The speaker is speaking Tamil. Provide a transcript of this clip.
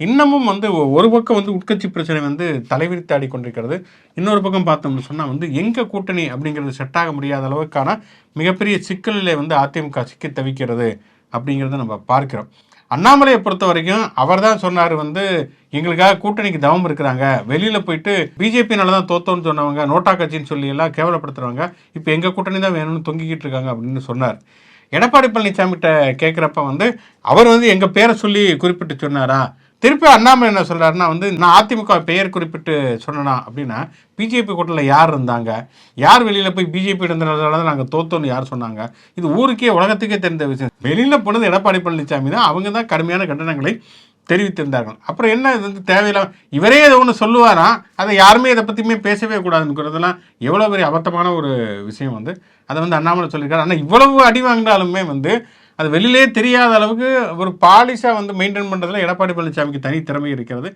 இன்னமும் வந்து ஒரு பக்கம் வந்து உட்கட்சி பிரச்சனை வந்து தலைவிரித்து ஆடி கொண்டிருக்கிறது இன்னொரு பக்கம் பார்த்தோம்னு சொன்னால் வந்து எங்கள் கூட்டணி அப்படிங்கிறது செட் ஆக முடியாத அளவுக்கான மிகப்பெரிய சிக்கலிலே வந்து அதிமுக சிக்கி தவிக்கிறது அப்படிங்கிறத நம்ம பார்க்கிறோம். அண்ணாமலையை பொறுத்த வரைக்கும் அவர் தான் சொன்னார் வந்து எங்களுக்காக கூட்டணிக்கு தவம் இருக்கிறாங்க. வெளியில் போயிட்டு பிஜேபினால தான் தோத்தோன்னு சொன்னவங்க நோட்டா கட்சின்னு சொல்லி எல்லாம் கேவலப்படுத்துகிறவங்க இப்போ எங்கள் கூட்டணி தான் வேணும்னு தொங்கிக்கிட்டு இருக்காங்க அப்படின்னு சொன்னார். எடப்பாடி பழனிசாமிகிட்ட கேட்குறப்ப வந்து அவர் வந்து எங்கள் பேரை சொல்லி குறிப்பிட்டு சொன்னாரா? திருப்பி அண்ணாமலை என்ன சொல்கிறாருன்னா வந்து நான் அதிமுக பெயர் குறிப்பிட்டு சொன்னேன்னா அப்படின்னா பிஜேபி கூட்டத்தில் யார் இருந்தாங்க? யார் வெளியில் போய் பிஜேபி இருந்ததுனால தான் நாங்கள் தோத்தோன்னு யார் சொன்னாங்க? இது ஊருக்கே உலகத்துக்கே தெரிந்த விஷயம். வெளியில் போனது எடப்பாடி பழனிசாமி தான். அவங்க தான் கடுமையான கண்டனங்களை தெரிவித்திருந்தார்கள். அப்புறம் என்ன இது வந்து தேவையில்லாம இவரே இதை ஒன்று சொல்லுவாராம் அதை யாருமே இதை பற்றியுமே பேசவே கூடாதுங்கிறதெல்லாம் எவ்வளோ பெரிய அபத்தமான ஒரு விஷயம் வந்து அதை வந்து அண்ணாமலை சொல்லியிருக்காரு. ஆனால் இவ்வளவு அடி வாங்கினாலுமே வந்து அது வெளியிலே தெரியாத அளவுக்கு ஒரு பாலிஷாக வந்து மெயின்டைன் பண்ணுறதுல எடப்பாடி பழனிசாமிக்கு தனி திறமை இருக்கிறது.